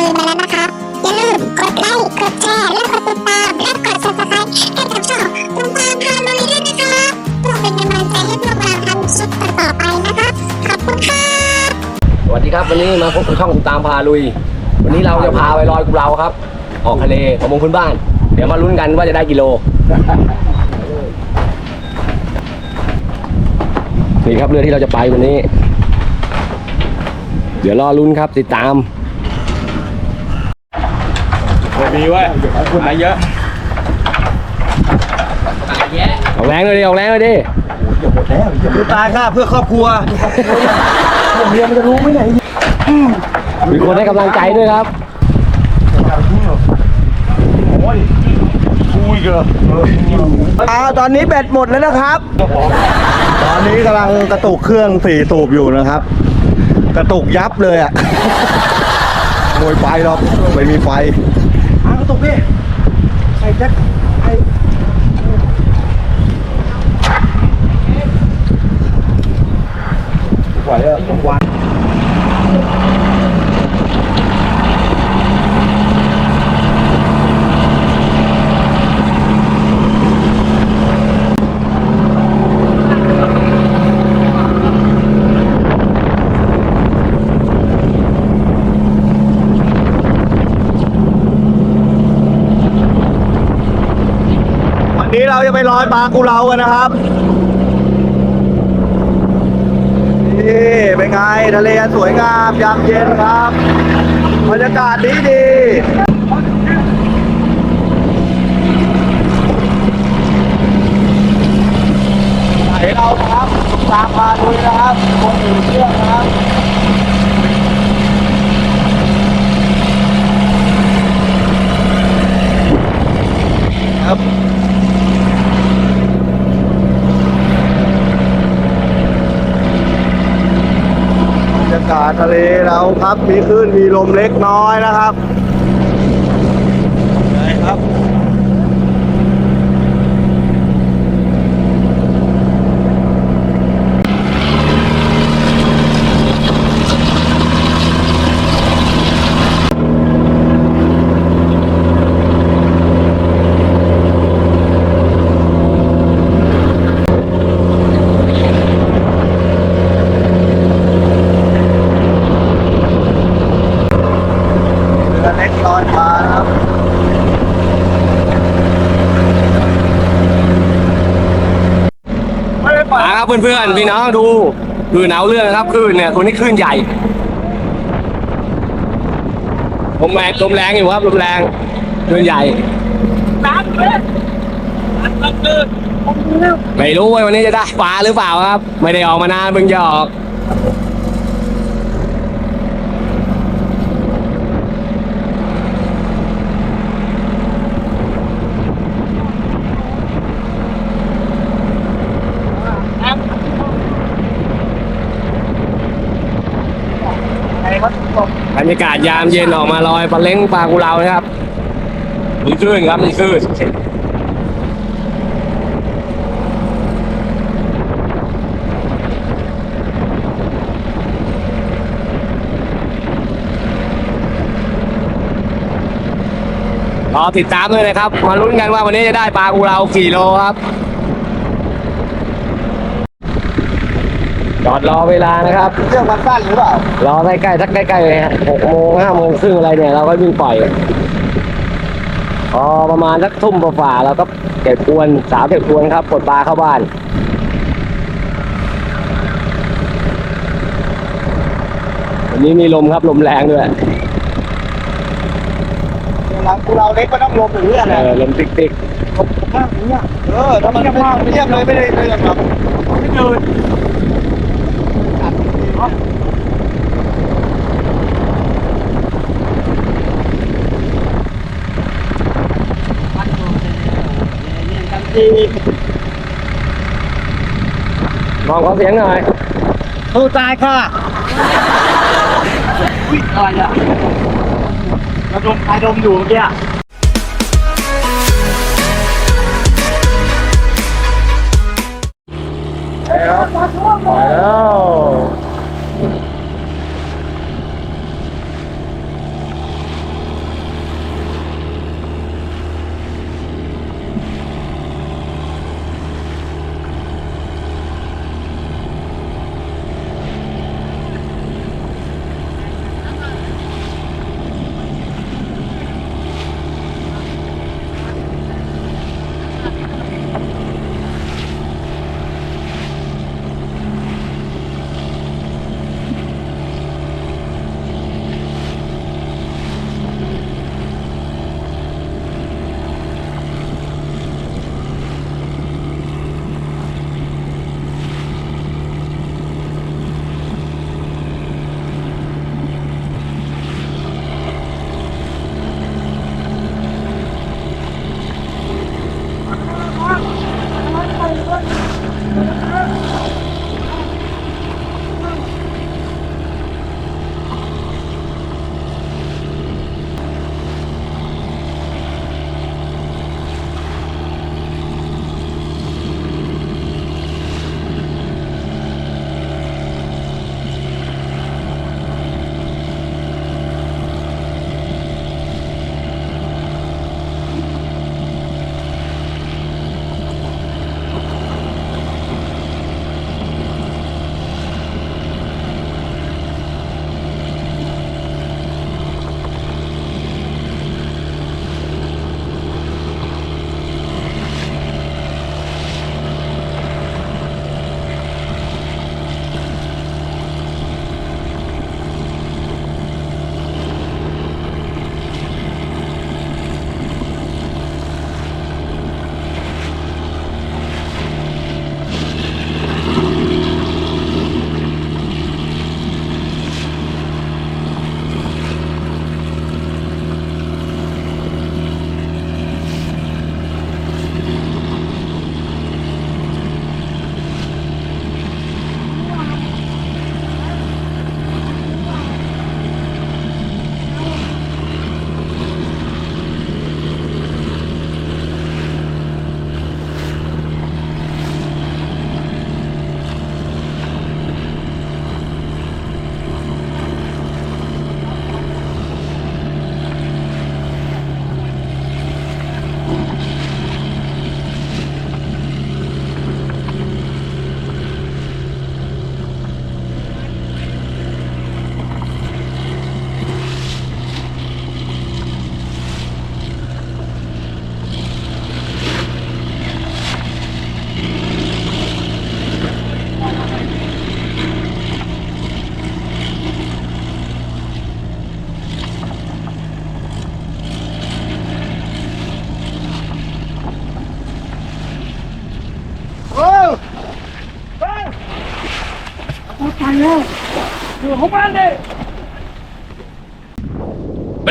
ลืมไปแล้วนะคะอย่าลืมกดไลค์ กดแชร์ และกดติดตาม และกด subscribe ให้กับช่องตุ้มตามพาลุยด้วยนะคะเพื่อเป็นกำลังใจให้พวกเราทำคลิปต่อๆไปนะคะขอบคุณค่ะสวัสดีครับวันนี้มาพบกับช่องตามพาลุย วันนี้เราจะพาไปลอยกุเราครับ ออกทะเลประมงพื้นบ้าน เดี๋ยวมาลุ้นกันว่าจะได้กิโล นี่ครับเรือที่เราจะไปวันนี้ เดี๋ยวรอลุ้นครับติดตาม มีเว้ยคุณมาเยอะออกแรงเลยดิออกแรงเลยดิคือตายค่ะเพื่อครอบครัวมีคนให้กำลังใจด้วยครับอ่าตอนนี้แบตหมดแล้วนะครับ ตอนนี้กำลังกระตุกเครื่องสี่สูบอยู่นะครับ กระตุกยับเลยอะมวยไฟหรอกไม่มีไฟ กระตุกพี่ใส่แจ็คไหวอะวัน วันนี้ เราจะไปลอยปลากุเลากันนะครับนี่เป็นไงทะเลสวยงามยามเย็นครับบรรยากาศดีดีไหนเราครับตามมาดูนะครับคนอื่นเชื่องนะครับครับบรรยากาทะเลเราครับ มีคลื่นมีลมเล็กน้อยนะครับไงครับ เรือเล็กลอยมานะครับ มาครับ เพื่อนๆพี่น้องดูคือหนาวเรื่องนะครับคลื่นเนี่ยตัวนี้คลื่นใหญ่ลมแรงลมแรงอยู่ครับลมแรงคลื่นใหญ่ไม่รู้ว่าวันนี้จะได้ปลาหรือเปล่าครับ ไม่ได้ออกมานานเพิ่งจะออก รรยากาศยามเย็นออกมาลอยปลาเล้งปลากุเลานะครับมีคลื่นครับมีคลื่นรอติดตามด้วยนะครับ มาลุ้นกันว่าวันนี้จะได้ปลากุเลากี่โลครับ จอดรอเวลานะครับ เครื่องมันสั้นหรือเปล่า รอใกล้ๆสักใกล้ๆหกโมงห้าโมงครึ่งอะไรเนี่ยเราก็วิ่งปล่อยพอประมาณสักทุ่มฝ่าๆเราก็เก็บกวนสาวเก็บกวนครับปลดปลาเข้าบ้านวันนี้มีลมครับลมแรงด้วยหลังกูเราเล็กก็ต้องลมอย่างนี้เอแหละอลมติ๊กมากอย่างเงี้ยเออถ้ามันไม่เทียบเลยไม่ได้เลยครับไม่เดิน มองขอเสียงหน่อยสู้ตายค่ะอุ้ยอะไรอะระดมใครดมอยู่เมื่อกี้ไปแล้วไปแล้ว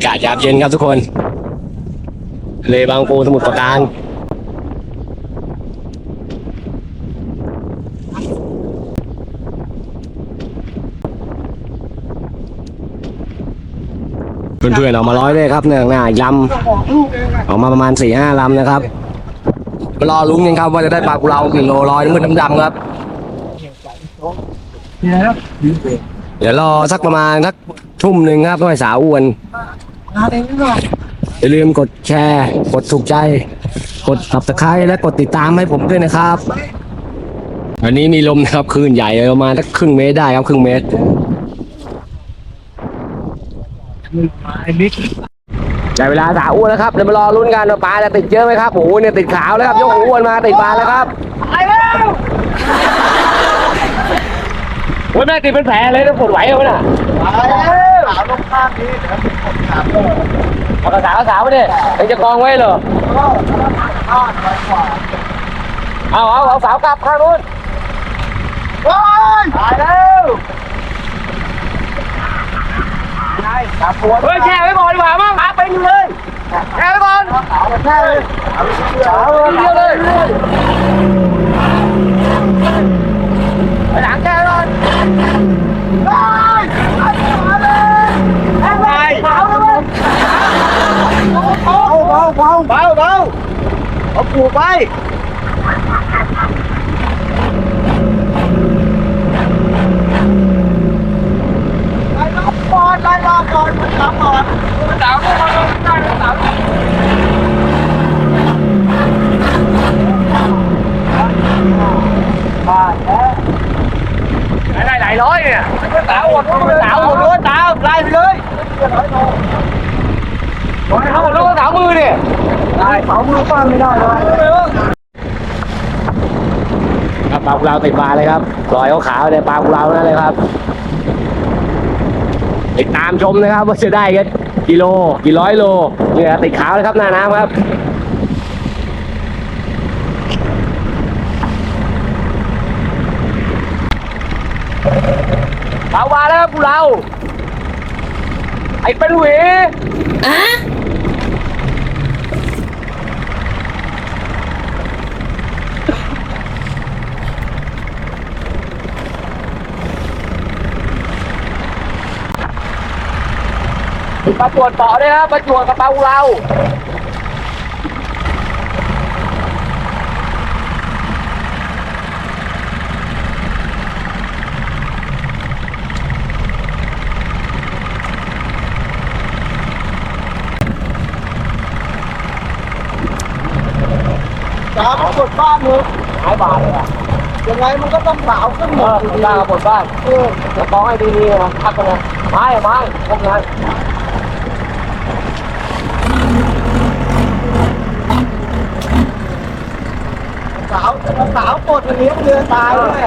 ากาศยามเย็นครับทุกคนทะเลบางปูสมุทรปราการเพื่อนๆออกมาร้อยเลยครับเนี่ยหน้าลำออกมาประมาณสี่ห้าลำนะครับมารอลุ้นกันครับว่าจะได้ปลากุเลากี่โลร้อยมืดดำๆครับ เดี๋ยวรอสักประมาณสักทุ่มหนึ่งครับก็ให้สาวอ้วน อย่าลืมกดแชร์ กดถูกใจ กด subscribe และกดติดตามให้ผมด้วยนะครับวันนี้มีลมนะครับคลื่นใหญ่ประมาณสักครึ่งเมตรได้ครับครึ่งเมตรได้เวลาสาวอ้วนแล้วครับเดี๋ยวมารอลุ้นกันว่าปลาจะติดเยอะไหมครับโอ้โหเนี่ยติดขาวแล้วครับยกหูอ้วนมาติดปลาแล้วครับไปแล้วโอ้ยแม่ติดเป็นแผลเลยนะปวดไหวเอาไหมน่ะสาวลงข้างนี้เดี๋ยว ผมถามเลยเอากระสาวกระสาวไปดิยังจะกองไว้เหรอเอาเอาเอาสาวกลับข้างนู้นว้ายตายแล้วเฮ้ยแช่ไว้ก่อนดีกว่ามั้งหมาเป็นอยู่เลยแช่ไว้ก่อนสาวแค่เลยสาวทีเดียวเลยไปหลังแช่ไว้ก่อน ว้ายตายเลยตายเบาเบาเบาเบาเบาเบาเอาปูไปไปรอบก่อนไปรอบก่อนไปรอบก่อนสาวก็มาลงได้สาวได้หลายร้อยเนี่ยสาวหมดสาวหมดเลยสาวไล่ไปเลยเอาหมดแล้วก็สาวมือเนี่ยได้เสามือป้าไม่ได้เลยครับปลากุเลาติดปลาเลยครับรอยขาวๆเนี่ยปลากุเลานั่นเลยครับติดตามชมนะครับ ว่าจะได้กันกิโลกี่ร้อยโลเนี่ยติดขาวเลยครับหน้าน้ำครับเรามาแล้วครับพวกเราไอ้เป็นหวี ปลาจวดเปาะด้วยครับปลาจวดกับปลาอุเราสาวหมดบ้านเลยหายบาทเลยอะยังไงมันก็ต้องสาวขึ้นหมเออดอยู่ดีได้กับบนบ้านเออจะต้องให้ดีๆนะพักกันนะไม้อะไม้พวกนั้น ขาวปวดอย่นี้เรือตายด้วย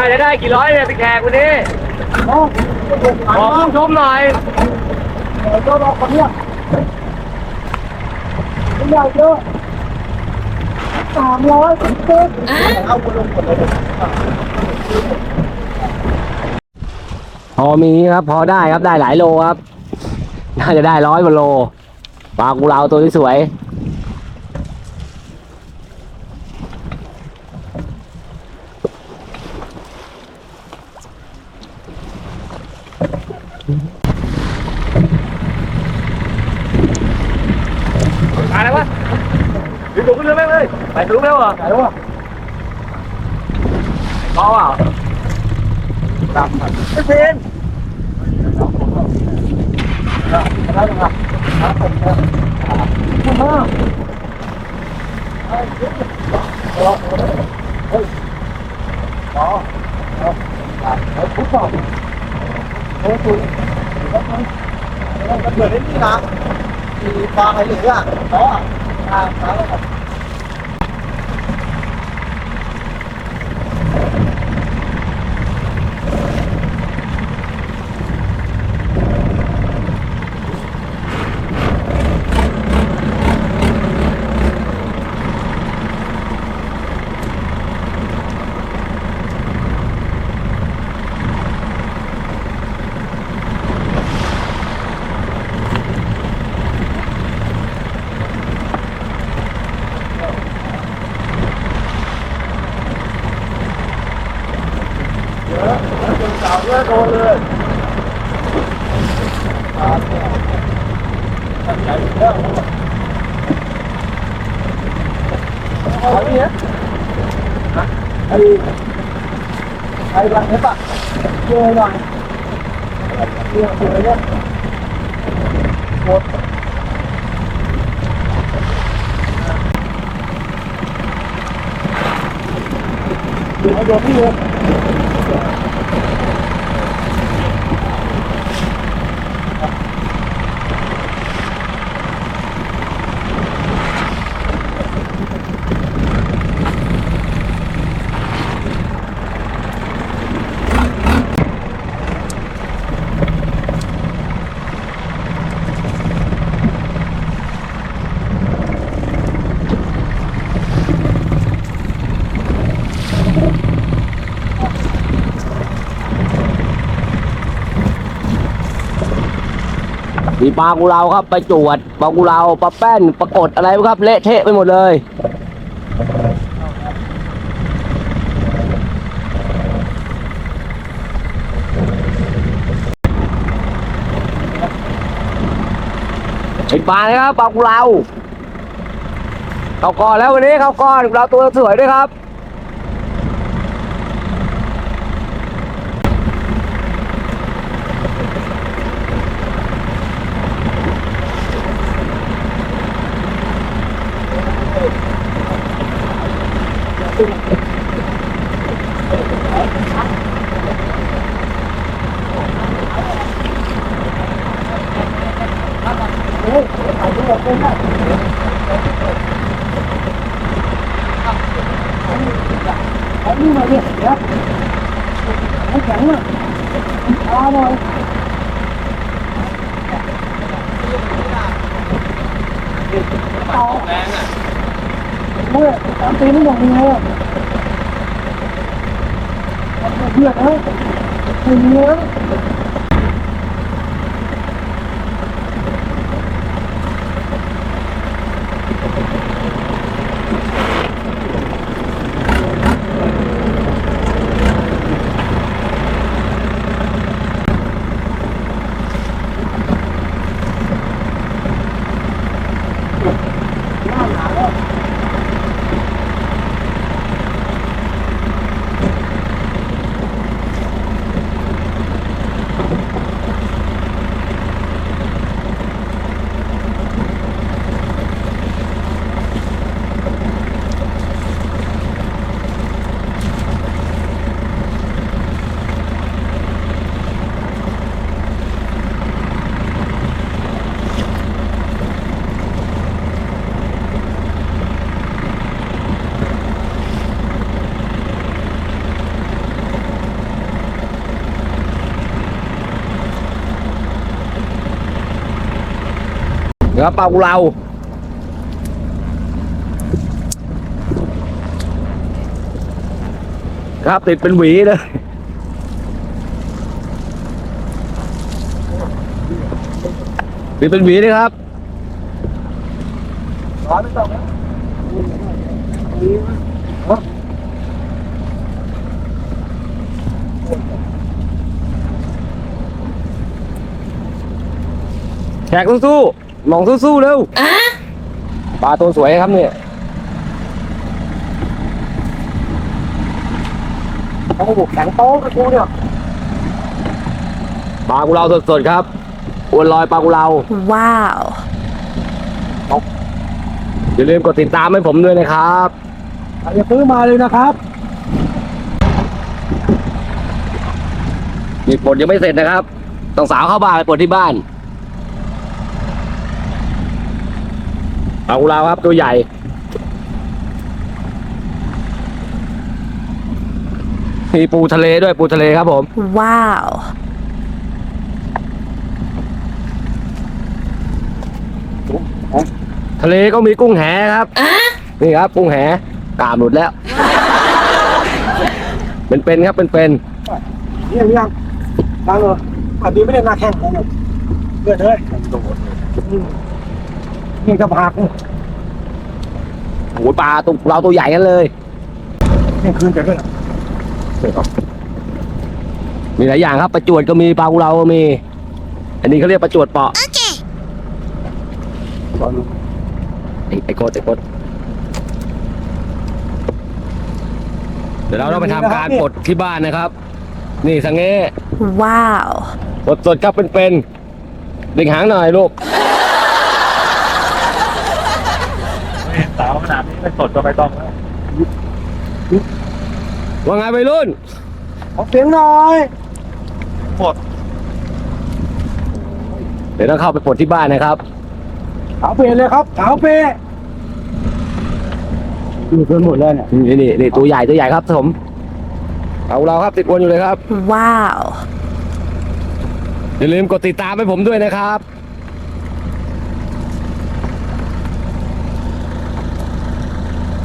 น่าจะได้กี่ร้อยเนี่ยพี่แขกวันนี้ขอผู้ชมหน่อยก็รอคนเนี้ยไม่ใหญ่เยอะสามร้อยสิบเจ็ดเอาไปลงหมดเลยพอมีครับ พอได้ครับได้หลายโลครับ น่าจะได้ร้อยกว่าโลปลากุเลาตัวที่สวย มาแล้ววะดึงตัวขึ้นเรือแม่งเลยไปทะลุแล้วเหรอไปแล้วอะต่อเปล่าไม่เพนเมันเหมือนไอ้นี่นะมีปลาอะไรหลืออะอ๋อปลาปลาอะไร สาวเนี่ยโดนเลยปลาเนี่ยตัดใจเยอะเอาดิเนี่ย ไอ้ไอ้รังเนี้ยปะเจอหน่อยเจอเจอเนี่ยห มีปลากุเลาครับไปจวดปลากุเลาปลาแป้นปลากดอะไรครับ เละเทะไปหมดเลยไอปลานี่ยครับปลากุเลาเขาก่อนแล้ววันนี้เขาก่อนเราตัวสวยด้วยครับ tiếng là mình nghe Hãy subscribe cho kênh Ghiền bỏ lỡ những กุเลาเราครับติดเป็นหวีเลยติดเป็นหวีเลยครับร้อนไม่ต้องแขกสู้ๆ หมองสู้ๆเร็วปลาตัวสวยครับเนี่ยโอ้โหแข็งโต๊ะกระกูเนี่ยปลากุเลาสดๆครับอวนลอยปลากุเลา Wow. อย่าลืมกดติดตามให้ผมด้วยนะครับใครจะซื้อมาเลยนะครับนี่ปลดยังไม่เสร็จนะครับ ต้องสาวเข้าบ้านไปปลดที่บ้าน ปลากุเลาครับตัวใหญ่ มีปูทะเลด้วยปูทะเลครับผม Wow. ทะเลก็มีกุ้งแหครับ นี่ครับกุ้งแหกามหลุดแล้ว เป็นเป็นๆครับเป็นเป็นเนี่ยยังยังเหรออันนี้ไม่ได้นาแข้งผมเลือดเลยนี่ กระพักๆโอ้โหปลาตัวเราตัวใหญ่กันเลยเที่ยงคืนจะด้วยมีหลายอย่างครับประจวดก็มีปลากุเลาก็มี อันนี้เขาเรียกประจวดเปาะไอ้ไอ้กดไอ้กดเดี๋ยวเราต้องไปทำการปลดที่บ้านนะครับ นี่สังเง Wow. ปลดสดครับเป็นๆดึงหางหน่อยลูก สาวขนาดนี้ ไม่สดก็ไม่ต้องแล้วว่าไงไปรุ่น ขอเสียงหน่อยหมดเดี๋ยวต้องเข้าไปปลดที่บ้านนะครับขาวเปเลยครับขาวเปอยู่เกินหมดเลยเนี่ยนี่นี่นี่ตัวใหญ่ตัวใหญ่ครับผมเอาเราครับติดวนอยู่เลยครับ Wow. อย่าลืมกดติดตามให้ผมด้วยนะครับ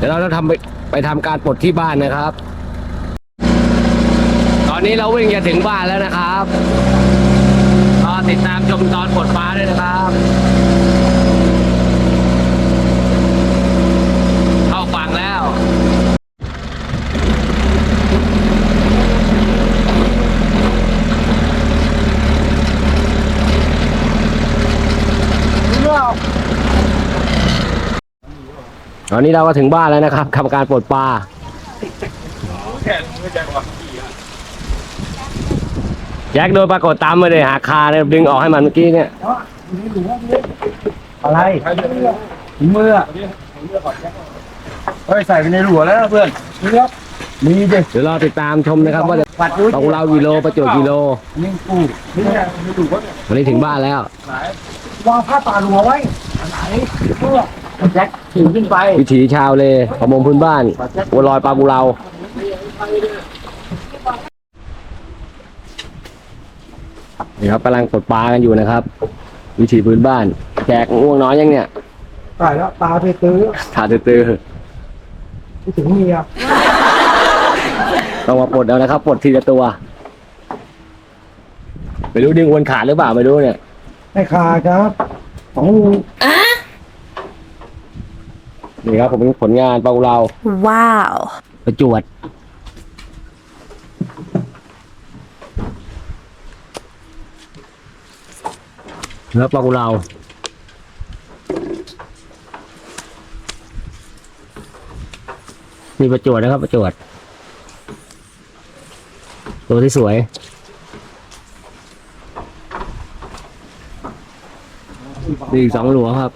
ดี๋ยวเราจะทำไปไปทำการปลดที่บ้านนะครับ ตอนนี้เราวิ่งจะถึงบ้านแล้วนะครับรอติดตามชมตอนปลดฟ้าด้วยนะครับ เข้าฝั่งแล้ว ต อนนี้เราก็ถึงบ้านแล้วนะครับทำการปลดปลาแจ็คโดนปรากฏตามมาเลยหาคาเนี่ยดึงออกให้มันเมื่อกี้เนี่ยอะไรถุงมืออะเฮ้ยใส่ไปในหลัวแล้วนะเพื่อนนี่ครับมีดิเดี๋ยวรอติดตามชมนะครับ ว่าจะปัดดูตองเรากิโลประจวบกิโลยิงกูนี่ไงมีหลัวเนี่ยวันนี้ถึงบ้านแล้ววางผ้าป่าหลัวไว้อันไหนเพื่อ แจ็คถือขึ้นไปวิถีชาวเลประมงพื้นบ้านบัวลอยปลากุเลานี่ครับกำลังปลดปลากันอยู่นะครับ วิถีพื้นบ้านแจกง่วงน้อยยังเนี่ยตายแล้วตาไปตื้อขาดตื้อคิดถึงเมียๆต้องมาปลดเอานะครับปลดทีละตัวไม่รู้ดึงอวนขาดหรือเปล่าไม่รู้เนี่ยไม่ขาดครับของ นี่ครับผมเป็นผลงานปลากุเลา Wow. ประจวด แล้วปลากุเลานี่ประจวดนะครับ ประจวด ตัวที่สวยนี่อีกสองหลัวครับ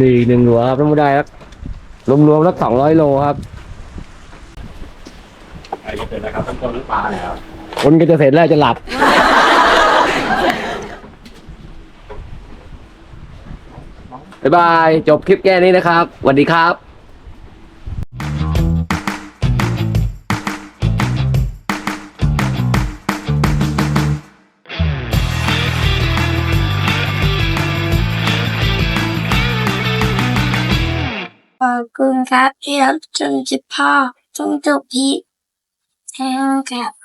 นี่อีกหนึ่งหลัวครับน้ำได้ครับรวมๆแล้วสองร้อยโลครับใกล้จะเสร็จแล้วครับต้นต้นปลาแล้วคนก็จะเสร็จแล้วจะหลับ บ๊ายบาย จบคลิปแค่นี้นะครับสวัสดีครับ คุณครับที่รับชมคลิปพ่อจงจบที่แทงครับ